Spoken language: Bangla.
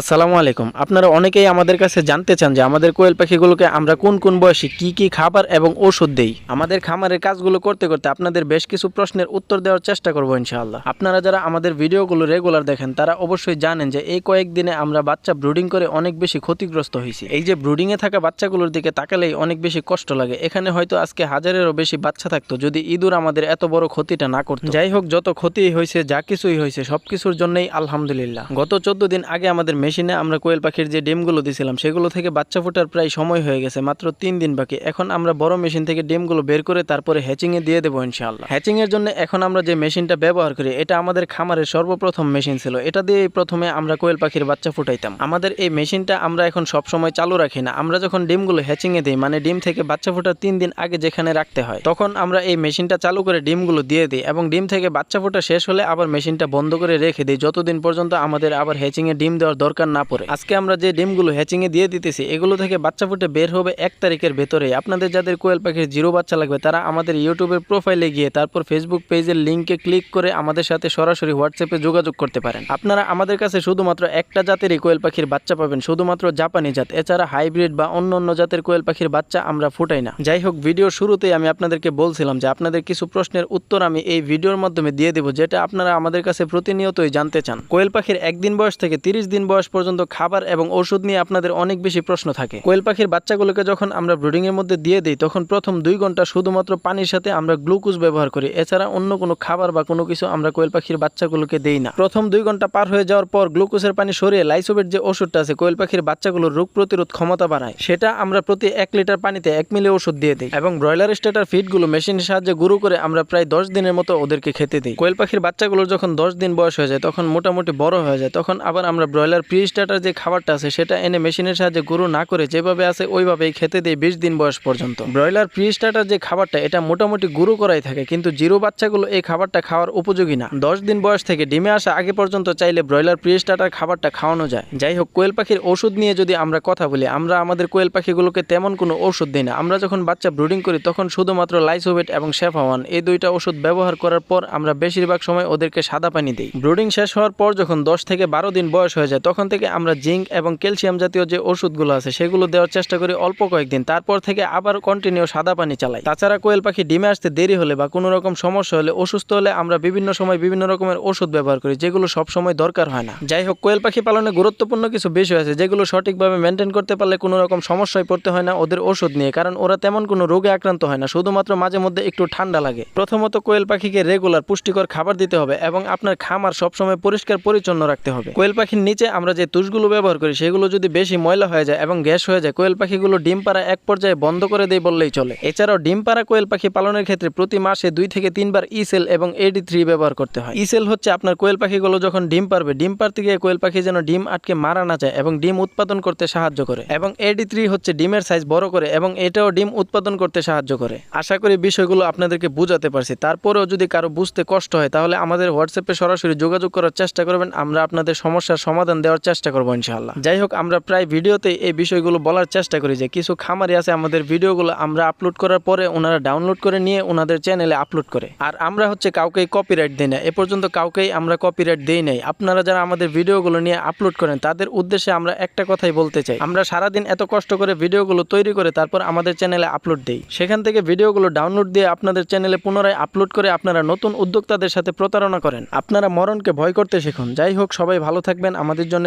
আসসালামু আলাইকুম। আপনারা অনেকেই আমাদের কাছে জানতে চান যে আমাদের কোয়েল পাখিগুলোকে আমরা কোন কোন বয়সে কি কি খাবার এবং ওষুধ দেই। আমাদের খামারের কাজগুলো করতে করতে আপনাদের বেশ কিছু প্রশ্নের উত্তর দেওয়ার চেষ্টা করব ইনশাআল্লাহ। আপনারা যারা আমাদের ভিডিওগুলো রেগুলার দেখেন, তারা অবশ্যই জানেন যে এই কয়েকদিনে আমরা বাচ্চা ব্রুডিং করে অনেক বেশি ক্ষতিগ্রস্ত হয়েছি। এই যে ব্রুডিংয়ে থাকা বাচ্চাগুলোর দিকে তাকালেই অনেক বেশি কষ্ট লাগে। এখানে হয়তো আজকে হাজারেরও বেশি বাচ্চা থাকতো যদি ইঁদুর আমাদের এত বড় ক্ষতিটা না করতো। যাই হোক, যত ক্ষতি হয়েছে, যা কিছুই হয়েছে সব কিছুর জন্যই আলহামদুলিল্লাহ। গত চোদ্দ দিন আগে আমাদের মেশিনে আমরা কোয়েল পাখির যে ডিমগুলো দিছিলাম, সেগুলো থেকে বাচ্চা ফোটার প্রায় সময় হয়ে গেছে, মাত্র তিন দিন বাকি। এখন আমরা বড় মেশিন থেকে ডিমগুলো বের করে তারপরে হ্যাচিংয়ে দিয়ে দেবো ইনশাআল্লাহ। হ্যাচিংয়ের জন্য এখন আমরা যে মেশিনটা ব্যবহার করি, এটা আমাদের খামারের সর্বপ্রথম মেশিন ছিল। এটা দিয়েই প্রথমে আমরা কোয়েল পাখির বাচ্চা ফুটাইতাম। আমাদের এই মেশিনটা আমরা এখন সব সময় চালু রাখি না। আমরা যখন ডিমগুলো হ্যাচিংয়ে দিই মানে ডিম থেকে বাচ্চা ফোটার তিন দিন আগে যেখানে রাখতে হয়, তখন আমরা এই মেশিনটা চালু করে ডিমগুলো দিয়ে দিই এবং ডিম থেকে বাচ্চা ফোটা শেষ হলে আবার মেশিনটা বন্ধ করে রেখে দিই। যতদিন পর্যন্ত আমাদের আবার হ্যাচিংয়ে ডিম দেওয়ার দরকার না পড়ে। আজকে আমরা যে ডিমগুলো হ্যাচিংয়ে দিয়ে দিতেছি, এগুলো থেকে বাচ্চা ফুটে বের হবে এক তারিখের ভেতরে। আপনাদের যাদের কোয়েল পাখির জিরো বাচ্চা লাগবে, তারা আমাদের ইউটিউবের প্রোফাইলে গিয়ে, তারপর ফেসবুক পেজের লিঙ্কে ক্লিক করে আমাদের সাথে সরাসরি হোয়াটসঅ্যাপে যোগাযোগ করতে পারেন। আপনারা আমাদের কাছে শুধুমাত্র একটা জাতেরই কোয়েল পাখির বাচ্চা পাবেন, শুধুমাত্র জাপানি জাত। এছাড়া হাইব্রিড বা অন্য অন্য জাতের কোয়েল পাখির বাচ্চা আমরা ফুটাই না। যাই হোক ভিডিও শুরুতেই আমি আপনাদেরকে বলছিলাম যে আপনাদের কিছু প্রশ্নের উত্তর আমি এই ভিডিওর মাধ্যমে দিয়ে দেবো, যেটা আপনারা আমাদের কাছে প্রতিনিয়তই জানতে চান। কোয়েল পাখির একদিন বয়স থেকে তিরিশ দিন বয়স পর্যন্ত খাবার এবং ওষুধ নিয়ে আপনাদের অনেক বেশি প্রশ্ন থাকে। কোয়েল পাখির বাচ্চাগুলোকে যখন আমরা ব্রুডিং এর মধ্যে দিয়ে দিই, তখন প্রথম দুই ঘণ্টা শুধুমাত্র পানির সাথে আমরা গ্লুকোজ ব্যবহার করি। এছাড়া অন্য কোনো খাবার বা কোনো কিছু আমরা কোয়েল পাখির বাচ্চাগুলোকে দেই না। প্রথম দুই ঘণ্টা পার হয়ে যাওয়ার পর গ্লুকোজের পানি সরিয়ে লাইসোবেট যে ওষুধটা আছে, কোয়েল পাখির বাচ্চাগুলোর রোগ প্রতিরোধ ক্ষমতা বাড়ায়। সেটা আমরা প্রতি এক লিটার পানিতে এক মিলি ওষুধ দিয়ে দিই এবং ব্রয়লার স্টেটার ফিডগুলো মেশিনের সাহায্যে গুঁড়ো করে আমরা প্রায় দশ দিনের মতো ওদেরকে খেতে দিই। কোয়েল পাখির বাচ্চাগুলোর যখন দশ দিন বয়স হয়ে যায়, তখন মোটামুটি বড় হয়ে যায়, তখন আবার আমরা ব্রয়লার প্রি স্টার্টার যে খাবারটা আছে, সেটা এনে মেশিনের সাহায্যে গুঁড়ো না করে যেভাবে আছে, ওইভাবেই খেতে দিই বিশ দিন বয়স পর্যন্ত। ব্রয়লার প্রি স্টার্টার যে খাবারটা, এটা মোটামুটি গুঁড়ো করাই থাকে, কিন্তু জিরো বাচ্চাগুলো এই খাবারটা খাওয়ার উপযোগী না। দশ দিন বয়স থেকে ডিমে আসা আগে পর্যন্ত চাইলে ব্রয়লার প্রি স্টার্টার খাবারটা খাওয়ানো যায়। যাই হোক, কোয়েল পাখির ওষুধ নিয়ে যদি আমরা কথা বলি, আমরা আমাদের কোয়েল পাখিগুলোকে তেমন কোনো ওষুধ দিই না। আমরা যখন বাচ্চা ব্রুডিং করি, তখন শুধুমাত্র লাইসোভেট এবং শেফাওয়ান, এই দুইটা ওষুধ ব্যবহার করার পর আমরা বেশিরভাগ সময় ওদেরকে সাদা পানি দিই। ব্রুডিং শেষ হওয়ার পর যখন দশ থেকে বারো দিন বয়স হয়ে যায়, তখন থেকে আমরা জিঙ্ক এবং ক্যালসিয়াম জাতীয় যে ওষুধগুলো আছে, সেগুলো দেওয়ার চেষ্টা করি অল্প কয়েকদিন। তারপর থেকে আবার কন্টিনিউ সাদা পানি চালাই। তাছাড়া কোয়েল পাখি ডিমে আসতে দেরি হলে বা কোনো রকম সমস্যা হলে, অসুস্থ হলে আমরা বিভিন্ন সময় বিভিন্ন রকমের ওষুধ ব্যবহার করি, যেগুলো সব সময় দরকার হয় না। যাই হোক, কোয়েল পাখি পালনে গুরুত্বপূর্ণ কিছু বিষয় আছে, যেগুলো সঠিকভাবে মেনটেন করতে পারলে কোনো রকম সমস্যায় পড়তে হয় না ওদের ওষুধ নিয়ে, কারণ ওরা তেমন কোনো রোগে আক্রান্ত হয় না, শুধুমাত্র মাঝে মধ্যে একটু ঠান্ডা লাগে। প্রথমত কোয়েল পাখিকে রেগুলার পুষ্টিকর খাবার দিতে হবে এবং আপনার খামার সবসময় পরিষ্কার পরিচ্ছন্ন রাখতে হবে। কোয়েল পাখির নিচে আমরা যে তুষগুলো ব্যবহার করি, সেগুলো যদি বেশি ময়লা হয়ে যায় এবং গ্যাস হয়ে যায়, কোয়েল পাখিগুলো ডিম পাড়া এক পর্যায়ে বন্ধ করে দেয় বললেই চলে। এছাড়াও ডিম পাড়া কোয়েল পাখি পালনের ক্ষেত্রে প্রতি মাসে দুই থেকে তিনবার ইসেল এবং এডি থ্রি ব্যবহার করতে হয়। ইসেল হচ্ছে আপনার কোয়েল পাখিগুলো যখন ডিম পারবে ডিম পারতে গিয়ে কোয়েল পাখি যেন ডিম আটকে মারা না যায় এবং ডিম উৎপাদন করতে সাহায্য করে। এবং এডি থ্রি হচ্ছে ডিমের সাইজ বড় করে এবং এটাও ডিম উৎপাদন করতে সাহায্য করে। আশা করি বিষয়গুলো আপনাদেরকে বুঝাতে পারছি। তারপরেও যদি কারও বুঝতে কষ্ট হয়, তাহলে আমাদের হোয়াটসঅ্যাপে সরাসরি যোগাযোগ করার চেষ্টা করবেন। আমরা আপনাদের সমস্যার সমাধান দেওয়ার চেষ্টা করব ইনশাআল্লাহ। যাই হোক, আমরা প্রায় ভিডিওতে এই বিষয়গুলো বলার চেষ্টা করি যে কিছু খামারি আছে, আমাদের ভিডিওগুলো আমরা আপলোড করার পরে ওনারা ডাউনলোড করে নিয়ে ওনাদের চ্যানেলে আপলোড করে। আর আমরা হচ্ছে কাউকেই কপিরাইট দিই না। এ পর্যন্ত কাউকেই আমরা কপিরাইট দেই নাই। আপনারা যারা আমাদের ভিডিওগুলো নিয়ে আপলোড করেন, তাদের উদ্দেশ্যে আমরা একটা কথাই বলতে চাই। আমরা সারাদিন এত কষ্ট করে ভিডিওগুলো তৈরি করে তারপর আমাদের চ্যানেলে আপলোড দিই। সেখান থেকে ভিডিওগুলো ডাউনলোড দিয়ে আপনাদের চ্যানেলে পুনরায় আপলোড করে আপনারা নতুন উদ্যোক্তাদের সাথে প্রতারণা করেন। আপনারা মরণকে ভয় করতে শিখুন। যাই হোক, সবাই ভালো থাকবেন। আমাদের জন্য